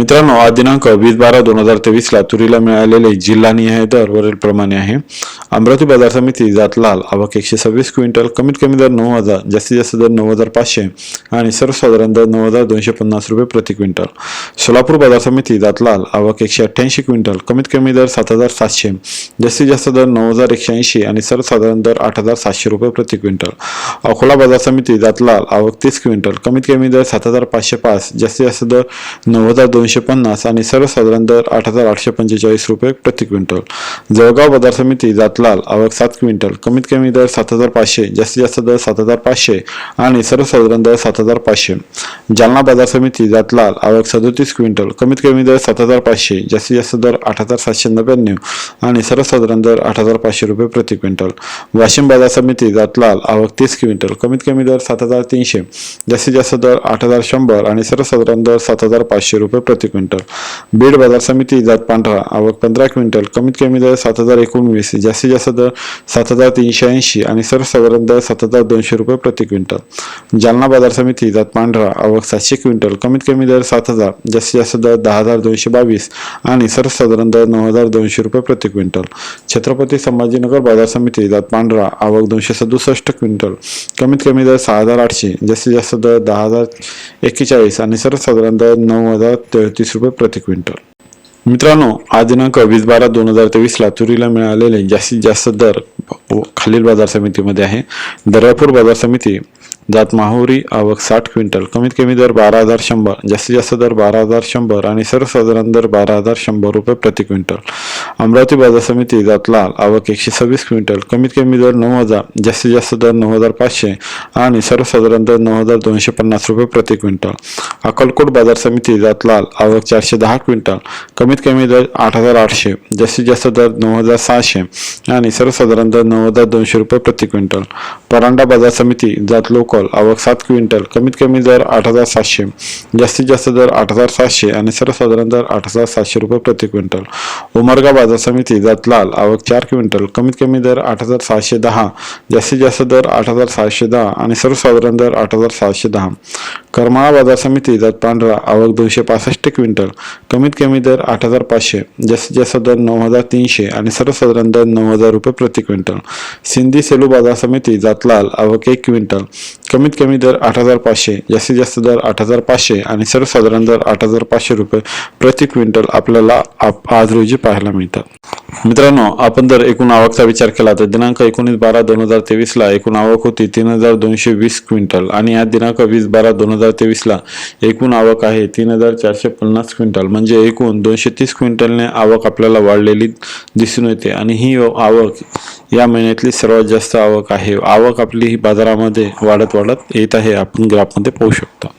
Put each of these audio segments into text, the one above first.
मित्रांनो आज दिनांक वीस बारा दोन हजार तेवीसला तुरीला मिळालेले जिल्हानिहाय दर वरील प्रमाणे आहे. अमरावती बाजार समिती जात लाल. आवक एकशे सव्वीस क्विंटल कमीत कमी दर नऊ हजार जास्तीत जास्त दर नऊ हजार पाचशे आणि सर्वसाधारण दर नऊ हजार दोनशे पन्नास रुपये प्रति क्विंटल. सोलापूर बाजार समिती जात लाल. आवक एकशे अठ्ठ्याऐंशी क्विंटल कमीत कमी दर सात हजार सातशे जास्तीत जास्त दर नऊ हजार एकशे ऐंशी आणि सर्वसाधारण दर आठ हजार सातशे रुपये प्रति क्विंटल. अकोला बाजार समिती जात लाल. आवक तीस क्विंटल कमीत कमी दर सात हजार पाचशे पाच जास्तीत जास्त दर नऊ हजार दोनशे पन्नास आणि सर्वसाधारण दर आठ हजार आठशे पंचेचाळीस रुपये प्रति क्विंटल. जळगाव बाजार समिती जातलाल आवक सात क्विंटल. कमीत कमी दर सात हजार पाचशे जास्तीत जास्त दर सात हजार पाचशे आणि सर्वसाधारण दर सात हजार पाचशे. जालना बाजार समिती जातलाल आवक सदोतीस क्विंटल. कमीत कमी दर सात हजार पाचशे जास्तीत जास्त दर आठ हजार सातशे नव्याण्णव आणि सर्वसाधारण दर आठ हजार पाचशे रुपये प्रति क्विंटल. वाशिम बाजार समिती जातलाल आवक तीस क्विंटल. कमीत कमी दर सात हजार तीनशे जास्तीत जास्त दर आठ हजार शंभर आणि सर्वसाधारण दर सात हजार पाचशे रुपये प्रति क्विंटल. बीड बाजार समिती जात पांढरा. आवक पंधरा क्विंटल. कमीत कमी दर सात हजार एकोणवीस. जास्तीत जास्त दर सात हजार तीनशे ऐंशी आणि सर्वसाधारण दर सात हजार दोनशे रुपये प्रति क्विंटल. जालना बाजार समिती जात पांढरा. आवक सातशे क्विंटल. कमीत कमी दर सात हजार. जास्तीत जास्त दर दहा हजार दोनशे बावीस आणि सर्वसाधारण दर नऊ हजार दोनशे रुपये प्रति क्विंटल. छत्रपती संभाजीनगर बाजार समिती जात पांढरा. आवक दोनशे सदुसष्ट क्विंटल. कमीत कमी दर सहा हजार आठशे. जास्तीत जास्त दर दहा हजार एक्केचाळीस आणि सर्वसाधारणतः दर नऊ हजार तेहतीस रुपये प्रति क्विंटल. मित्रांनो आज दिनांक वीस बारा दोन हजार तेवीसला तुरीला मिळालेले जास्तीत जास्त दर व खालील बाजार समितीमध्ये आहे. दर्यापूर बाजार समिती जात माहुरी आवक साठ क्विंटल. कमीत कमी दर बारा हजार शंभर जास्तीत जास्त दर बारा हजार शंभर आणि सर्वसाधारण दर बारा हजार शंभर रुपये प्रति क्विंटल. अमरावती बाजार समिती जात लाल. आवक एकशे सव्वीस क्विंटल. कमीत कमी दर नऊ हजार जास्तीत जास्त दर नऊ हजार पाचशे आणि सर्वसाधारण दर नऊ हजार दोनशे पन्नास रुपये प्रति क्विंटल. अक्कलकोट बाजार समिती जात लाल. आवक चारशे दहा क्विंटल. कमीत कमी दर आठ हजार आठशे जास्तीत जास्त दर नऊ हजार सहाशे आणि सर्वसाधारण दर नऊ हजार दोनशे रुपये प्रति क्विंटल. परांडा बाजार समिती जात लोकल. आवक सात क्विंटल. कमीत कमी दर आठ हजार सातशे जास्तीत जास्त दर आठ हजार सातशे आणि सर्वसाधारण दर आठ हजार सातशे रुपये प्रति क्विंटल. उमरगा बाजार समिती जात लाल. आवक चार क्विंटल. कमीत कमी दर आठ हजार सहाशे दहा. जास्तीत जास्त दर आठ हजार सहाशे दहा. आणि सर्वसाधारण दर आठ हजार सहाशे दहा. करमाळा बाजार समिती जात पांढरा आवक दोनशे पासष्ट क्विंटल. कमीत कमी दर आठ हजार पाचशे जास्तीत जास्त दर नऊ हजार तीनशे आणि सर्वसाधारण दर नऊ हजार रुपये प्रति क्विंटल. सिंधी सेलू बाजार समिती जातलाल आवक एक क्विंटल. कमीत कमी दर आठ हजार पाचशे जास्तीत जास्त दर आठ हजार पाचशे आणि सर्वसाधारण दर आठ हजार पाचशे रुपये प्रति क्विंटल आपल्याला आप- आज रोजी पाहायला मिळतात. मित्रांनो आपण जर एकूण आवकचा विचार केला तर दिनांक एकोणीस बारा दोन हजार तेवीसला एकूण आवक होती तीन हजार दोनशे वीस क्विंटल आणि या दिनांक वीस बारा दोन हजार तेवीसला एकूण आवक आहे तीन हजार चारशे पन्नास क्विंटल. म्हणजे एकूण दोनशे तीस क्विंटलने आवक आपल्याला वाढलेली दिसून येते आणि ही आवक या महिन्यातली सर्वात जास्त आवक आहे. आवक आपली ही बाजारामध्ये वाढत वाढत येत आहे. आपण ग्राफमध्ये पाहू शकतो.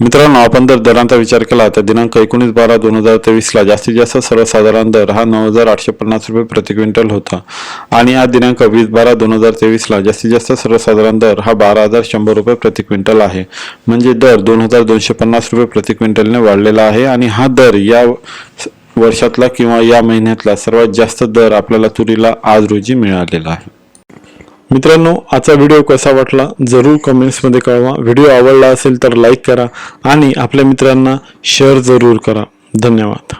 मित्रांनो आपण जर दरांचा विचार केला तर दिनांक एकोणीस बारा दोन हजार तेवीसला जास्तीत जास्त सर्वसाधारण दर हा नऊ हजार आठशे पन्नास रुपये प्रति क्विंटल होता. आणि हा दिनांक वीस बारा दोन हजार तेवीसला जास्तीत जास्त सर्वसाधारण दर हा बारा हजार शंभर रुपये प्रति क्विंटल आहे. म्हणजे दर दोन हजार दोनशे पन्नास रुपये प्रति क्विंटलने वाढलेला आहे आणि हा दर या वर्षातला किंवा या महिन्यातला सर्वात जास्त दर आपल्याला तुरीला आज रोजी मिळालेला आहे. मित्रांनो आजचा व्हिडिओ कसा वाटला जरूर कमेंट्समध्ये कळवा. व्हिडिओ आवडला असेल तर लाईक करा आणि आपल्या मित्रांना शेअर जरूर करा. धन्यवाद.